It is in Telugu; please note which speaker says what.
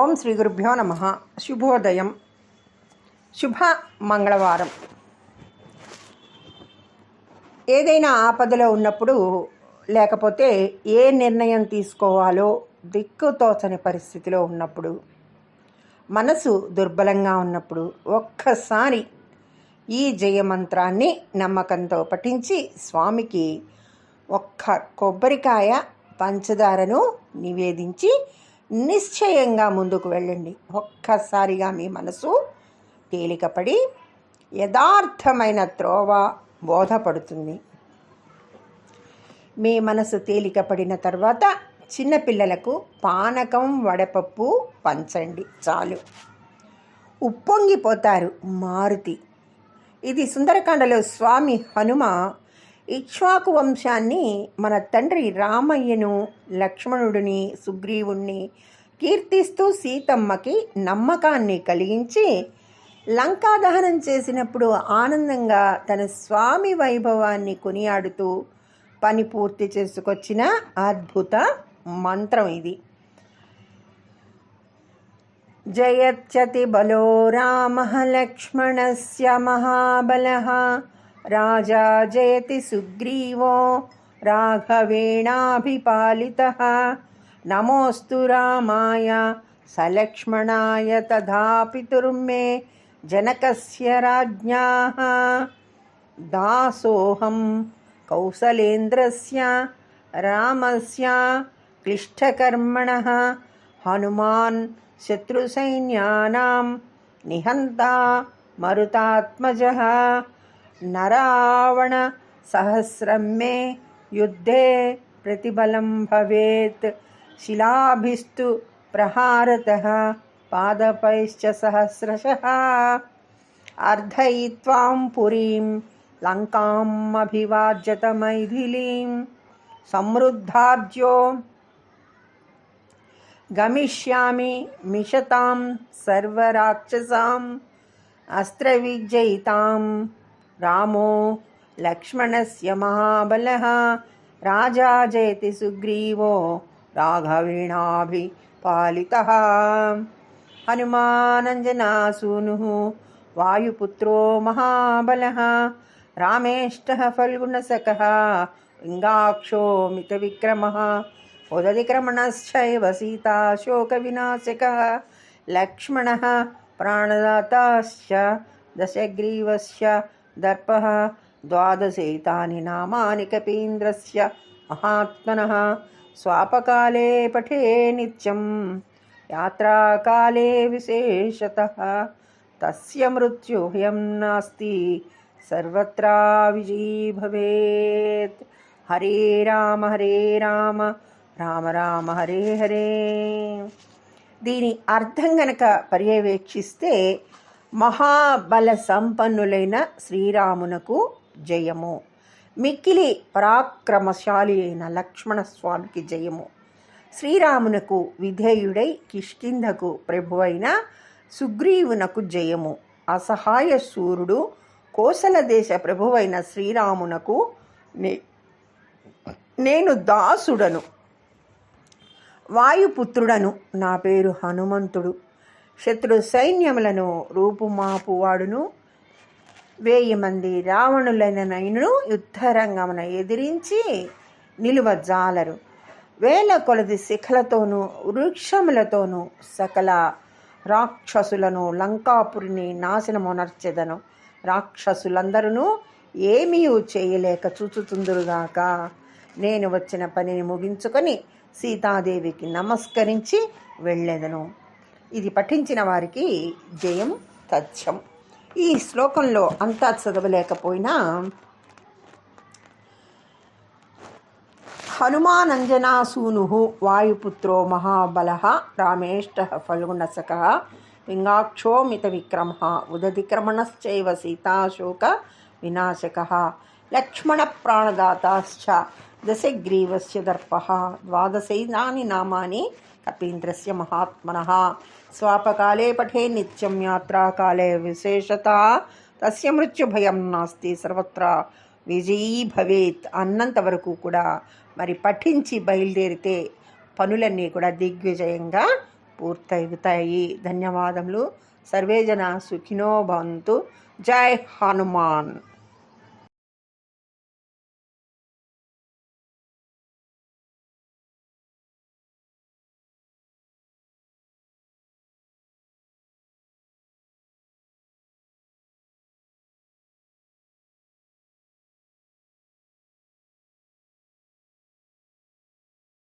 Speaker 1: ఓం శ్రీ గురుభ్యో నమ. శుభోదయం. శుభ మంగళవారం. ఏదైనా ఆపదలో ఉన్నప్పుడు లేకపోతే ఏ నిర్ణయం తీసుకోవాలో దిక్కుతోచని పరిస్థితిలో ఉన్నప్పుడు మనసు దుర్బలంగా ఉన్నప్పుడు ఒక్కసారి ఈ జయమంత్రాన్ని నమ్మకంతో పఠించి స్వామికి ఒక్క కొబ్బరికాయ పంచదారను నివేదించి నిశ్చయంగా ముందుకు వెళ్ళండి. ఒక్కసారిగా మీ మనసు తేలికపడి యథార్థమైన త్రోవ బోధపడుతుంది. మీ మనసు తేలికపడిన తర్వాత చిన్నపిల్లలకు పానకం వడపప్పు పంచండి. చాలు. ఉప్పొంగిపోతారు మారుతి. ఇది సుందరకాండలో స్వామి హనుమ ఇక్ష్వాకు వంశాన్ని మన తండ్రి రామయ్యను లక్ష్మణుడిని సుగ్రీవుణ్ణి కీర్తిస్తూ సీతమ్మకి నమ్మకాన్ని కలిగించి లంకా దహనం చేసినప్పుడు ఆనందంగా తన స్వామి వైభవాన్ని కొనియాడుతూ పని పూర్తి చేసుకొచ్చిన అద్భుత మంత్రం ఇది. జయచ్చతి బలో రామ లక్ష్మణస్య మహాబలः राजा जयति सुग्रीवो राघवेणाभिपालितः। नमोऽस्तु रामाय सलक्ष्मणाय तथा पितुर्मे जनकस्य राज्ञाः। दासोऽहं कौसलेन्द्रस्य रामस्य क्लिष्टकर्मणः। हनुमान् शत्रुसैन्यानां निहन्ता मरुतात्मजः। नरावण सहस्रम मे युद्धे प्रतिबलं भवेत। शिलाभिस्तु प्रहारतः पादपैश्च सहस्रशः। अर्धयित्वां पुरीं लङ्कामभिवाज्यतमैथिलीं समृद्धाब्जो गमिष्यामि मिषतां सर्वराक्षसाम् अस्त्रविजयितां సర్వరాక్షసాం అస్త్రవిజయితాం రామో లక్ష్మణస్య మహాబలः రాజా జయతి సుగ్రీవో రాఘవేణాభిపాలితः హనుమానంజనాసూనుः వాయుపుత్రో మహాబలः రామేష్టः ఫల్గుణసకः ఇంగాక్షో మితవిక్రమः ఉదతిక్రమణశ్చైవ సీతాశోకవినాశకः లక్ష్మణः ప్రాణదాతాశ్చ దశగ్రీవस्य దర్పः ద్వాదశైతాని నామాని కపీంద్రस्य మహాత్మనः స్వాపకాలే పఠే నిత్యం యాత్రాకాలే విశేషతः తస్య మృత్యుభయం నాస్తి సర్వత్రా విజయీ భవేత్ హరే రామ హరే రామ రామ రామ హరే హరే దీని అర్థం గనక పర్యవేక్షిస్తే మహాబల సంపన్నులైన శ్రీరామునకు జయము. మిక్కిలి పరాక్రమశాలి అయిన లక్ష్మణస్వామికి జయము. శ్రీరామునకు విధేయుడై కిష్కింధకు ప్రభువైన సుగ్రీవునకు జయము. అసహాయ సూర్యుడు కోసల దేశ ప్రభువైన శ్రీరామునకు నే నేను దాసుడను. వాయుపుత్రుడను నా పేరు హనుమంతుడు. శత్రు సైన్యములను రూపుమాపువాడును. వెయ్యి మంది రావణులైన నయను యుద్ధరంగమున ఎదిరించి నిలువజాలరు వేల కొలది శిఖలతోనూ వృక్షములతోనూ సకల రాక్షసులను లంకాపురిని నాశనమునర్చెదను. రాక్షసులందరూ ఏమీ చేయలేక చూచుతుందురుగాక. నేను వచ్చిన పనిని ముగించుకొని సీతాదేవికి నమస్కరించి వెళ్ళెదను. ఇది పఠించిన వారికి జయం తథ్యం. ఈ శ్లోకంలో అంతా చదవలేకపోయినా హనుమానంజనాసూను వాయుపుత్రో మహాబల రామేష్ట ఫల్గుణసక పింగాక్షోమిత విక్రమ ఉదధిక్రమణశ్చైవ సీతాశోక వినాశక లక్ష్మణ ప్రాణదాతాశ్చ దశగ్రీవస్య దర్ప ద్వాదశైనాని నామాని కపీంద్రస్య మహాత్మన స్వాపకాలే పఠే నిత్యం యాత్రాకాలే విశేషత తస్య మృత్యుభయం నాస్తి సర్వత్రా విజయీ భవేత్ అన్నంత వరకు కూడా మరి పఠించి బయలుదేరితే పనులన్నీ కూడా దిగ్విజయంగా పూర్తవుతాయి. ధన్యవాదములు. సర్వే జన సుఖినో భవంతు. జై హనుమాన్.